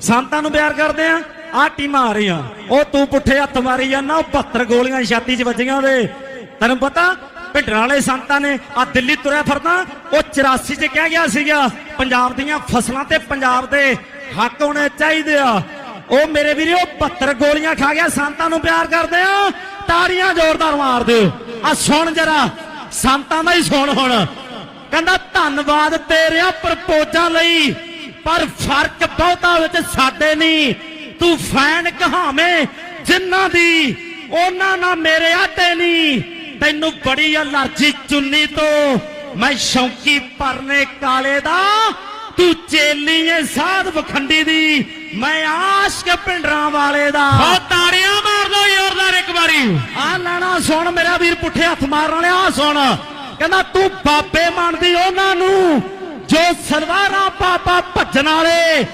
ਸੰਤਾਂ ਨੂੰ ਪਿਆਰ ਕਰਦੇ ਆ ਆ ਟੀਮਾਂ ਆ ਰਹੀਆਂ। ਉਹ ਤੂੰ ਪੁੱਠੇ ਹੱਥ ਮਾਰੀ ਜਾਂਦਾ, ਉਹ 72 ਗੋਲੀਆਂ ਛਾਤੀ 'ਚ ਵੱਜੀਆਂ ਉਹਦੇ ਤੈਨੂੰ ਪਤਾ, ਭਿੰਡਰਾਂ ਵਾਲੇ ਸੰਤਾਂ ਨੇ ਆ ਦਿੱਲੀ ਤੁਰਿਆ ਫਿਰਦਾ, ਉਹ 84 'ਚ ਕਹਿ ਗਿਆ ਸੀਗਾ, ਪੰਜਾਬ ਦੀਆਂ ਫਸਲਾਂ ਤੇ ਪੰਜਾਬ ਦੇ ਹੱਕ ਹੋਣੇ ਚਾਹੀਦੇ ਆ। ਉਹ ਮੇਰੇ ਵੀਰੇ ਉਹ 72 ਗੋਲੀਆਂ ਖਾ ਗਿਆ, ਸੰਤਾਂ ਨੂੰ ਪਿਆਰ ਕਰਦੇ ਆ, ਤਾੜੀਆਂ ਜ਼ੋਰਦਾਰ ਮਾਰ ਦਿਓ। ਆ ਸੁਣ ਜਰਾ, ਸੰਤਾਂ ਦਾ ਹੀ ਸੁਣ ਹੁਣ। ਕਹਿੰਦਾ, ਧੰਨਵਾਦ ਤੇਰਿਆਂ ਪ੍ਰਪੋਜ਼ਾਂ ਲਈ। ਪਰ ਫ਼ਰਕ ਬਹੁਤਾ ਵਿੱਚ ਸਾਡੇ ਨਹੀਂ। ਤੂੰ ਫੈਨ ਕਹਾਵੇਂ ਜਿਨ੍ਹਾਂ ਦੀ ਉਹਨਾਂ ਨਾਲ ਮੇਰੇ ਆਟੇ ਨਹੀਂ। ਤੈਨੂੰ ਬੜੀ ਅਲਰਜੀ ਚੁੰਨੀ ਤੋਂ ਮੈਂ ਸ਼ੌਂਕੀ ਪਰਨੇ ਕਾਲੇ ਦਾ। ਤੂੰ ਚੇਲੀ ਏ ਸਾਧ ਵਖੰਡੀ ਦੀ ਮੈਂ ਆਸ਼ਕ ਪਿੰਡਰਾਂ ਵਾਲੇ ਦਾ। ਉਹ ਤਾੜੀਆਂ ਮਾਰ ਦੋ ਜ਼ੋਰਦਾਰ ਇੱਕ ਵਾਰੀ। ਆ ਲੈਣਾ ਸੁਣ ਮੇਰਾ ਵੀਰ ਪੁੱਠੇ ਹੱਥ ਮਾਰਨ ਵਾਲਿਆ ਸੁਣ। ਕਹਿੰਦਾ ਤੂੰ ਬਾਬੇ ਮੰਨਦੀ ਉਹਨਾਂ ਨੂੰ ਜੋ ਸਲਵਾਰਾਂ ਪਾਪਾ ਭੱਜਣ ਵਾਲੇ।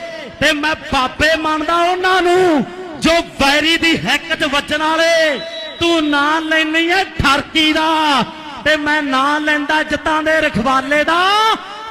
ਤੇ ਮੈਂ ਬਾਬੇ ਮੰਨਦਾ ਉਹਨਾਂ ਨੂੰ, ਜੋ ਵੈਰੀ ਦੀ ਹੈਕ 'ਚ ਵੱਜਣ ਵਾਲੇ। ਤੂੰ ਨਾਂ ਲੈਣੀ ਐ ਠਰਕੀ ਦਾ, ਤੇ ਮੈਂ ਨਾਂ ਲੈਂਦਾ ਜੱਤਾਂ ਦੇ ਰਖਵਾਲੇ ਦਾ।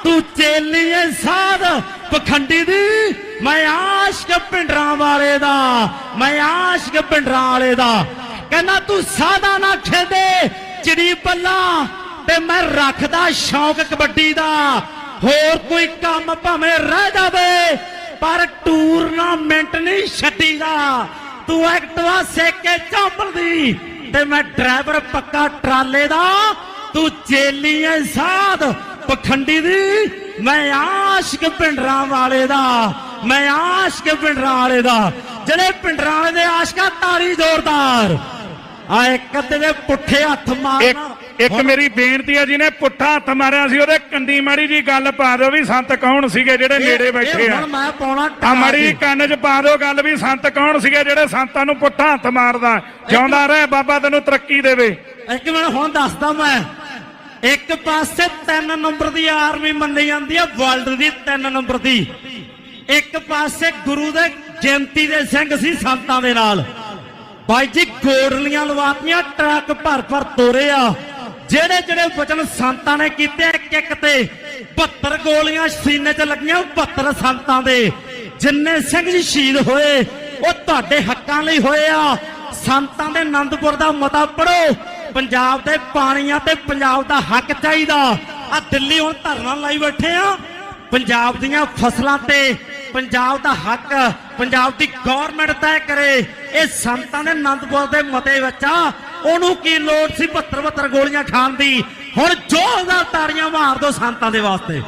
ਤੂੰ ਚੇਲੀ ਐ ਸਾਧ ਪਖੰਡੀ ਦੀ, ਮੈਂ ਆਸ਼ਕ ਪਿੰਡਰਾਂ ਵਾਲੇ ਦਾ, ਮੈਂ ਆਸ਼ਕ ਪਿੰਡਰਾਂ ਵਾਲੇ ਦਾ। ਕਹਿੰਦਾ ਤੂੰ ਸਾਦਾ ਨਾ ਖੇਡੇ, ਚਿੜੀ ਪੱਲਾ, ਤੇ ਮੈਂ ਰੱਖਦਾ ਸ਼ੌਂਕ ਕਬੱਡੀ ਦਾ। ਹੋਰ ਕੋਈ ਕੰਮ ਭਾਵੇਂ ਰਹਿ ਜਾਵੇ, ਪਰ ਟੂਰਨਾਮੈਂਟ ਨਹੀਂ ਛੱਡੀਦਾ। ਤੂੰ ਐਕਟਵਾ ਸੇਕੇ ਚੌਂਪਲਦੀ ਤੇ ਮੈਂ ਡਰਾਈਵਰ ਪੱਕਾ ਟਰਾਲੇ ਦਾ, ਤੂੰ ਚੇਲੀ ਐ ਸਾਧ ਪਖੰਡੀ ਦੀ। ਮੈਂ ਆਸ਼ਕ ਪਿੰਡਰਾਂ ਵਾਲੇ ਦਾ, ਮੈਂ ਆਸ਼ਕ ਪਿੰਡਰਾਂ ਵਾਲੇ ਦਾ। ਜਿਹੜੇ ਪਿੰਡਰਾਂ ਵਾਲੇ ਦੇ ਆਸ਼ਕਾ, ਤਾਰੀ ਜ਼ੋਰਦਾਰ। ਆ ਇੱਕ ਅੱਧੇ ਦੇ ਪੁੱਠੇ ਹੱਥ ਮਾਰਨਾ ਇੱਕ ਮੇਰੀ ਬੇਨਤੀ ਹੈ ਜਿਹਨੇ ਪੁੱਠਾ ਹੱਥ ਮਾਰਿਆ ਸੀ ਉਹਦੇ ਕੰਦੀ ਮਾੜੀ ਜੀ ਗੱਲ ਪਾ ਦਿਓ ਵੀ ਸੰਤ ਕੌਣ ਸੀਗੇ ਜਿਹੜੇ ਨੇੜੇ ਬੈਠੇ ਆ। ਹੁਣ ਮੈਂ ਪਾਉਣਾ ਆ ਮਾੜੀ ਕੰਨ 'ਚ ਪਾ ਦਿਓ ਗੱਲ ਵੀ ਸੰਤ ਕੌਣ ਸੀਗੇ ਜਿਹੜੇ ਸੰਤਾਂ ਨੂੰ ਪੁੱਠਾ ਹੱਥ ਮਾਰਦਾ। ਜਿਉਂਦਾ ਰਹਿ ਬਾਬਾ ਤੈਨੂੰ ਤਰੱਕੀ ਦੇਵੇ। ਇੱਕ ਮਿੰਟ ਹੁਣ ਦੱਸਦਾ ਮੈਂ। ਇੱਕ ਪਾਸੇ 3 ਨੰਬਰ ਦੀ ਆਰਮੀ ਮੰਨੀ ਜਾਂਦੀ ਹੈ ਵਰਲਡ ਦੀ 3 ਨੰਬਰ ਦੀ। ਇੱਕ ਪਾਸੇ ਗੁਰੂ ਦੇ ਜਯੰਤੀ ਦੇ ਸਿੰਘ ਸੀ ਸੰਤਾਂ ਦੇ ਨਾਲ। ਬਾਈ ਜੀ ਗੋੜਲੀਆਂ ਲਵਾਤੀਆਂ, ਟਰੱਕ ਭਰ ਭਰ ਤੋਰੇ ਆ। ਜਿਹੜੇ ਜਿਹੜੇ ਵਚਨ ਸੰਤਾਂ ਨੇ ਕੀਤੇ ਇੱਕ ਇੱਕ ਤੇ 72 ਗੋਲੀਆਂ ਸੀਨੇ 'ਚ ਲੱਗੀਆਂ 72 ਸੰਤਾਂ ਦੇ। ਜਿੰਨੇ ਸਿੰਘ ਜੀ ਸ਼ਹੀਦ ਹੋਏ, ਉਹ ਤੁਹਾਡੇ ਹੱਕਾਂ ਲਈ ਹੋਏ ਆ। ਸੰਤਾਂ ਦੇ ਆਨੰਦਪੁਰ ਦਾ ਮਤਾ ਪੜੋ ਪੰਜਾਬ ਦੇ ਪਾਣੀਆਂ ਤੇ ਪੰਜਾਬ ਦਾ ਹੱਕ ਚਾਹੀਦਾ। ਆ ਦਿੱਲੀ ਹੁਣ ਧਰਨਾ ਲਾਈ ਬੈਠੇ ਆ। ਪੰਜਾਬ ਦੀਆਂ ਫਸਲਾਂ ਤੇ ਪੰਜਾਬ ਦਾ ਹੱਕ, ਪੰਜਾਬ ਦੀ ਗਵਰਨਮੈਂਟ ਤੈਅ ਕਰੇ। ਇਹ ਸੰਤਾਂ ਦੇ ਆਨੰਦਪੁਰ ਦੇ ਮਤੇ ਵਿੱਚ ਆ। ਉਹਨੂੰ ਕੀ ਲੋੜ ਸੀ 72 72 ਗੋਲੀਆਂ ਖਾਣ ਦੀ? ਹੁਣ ਜ਼ੋਰਦਾਰ ਤਾੜੀਆਂ ਮਾਰ ਦਿਓ ਸੰਤਾਂ ਦੇ ਵਾਸਤੇ।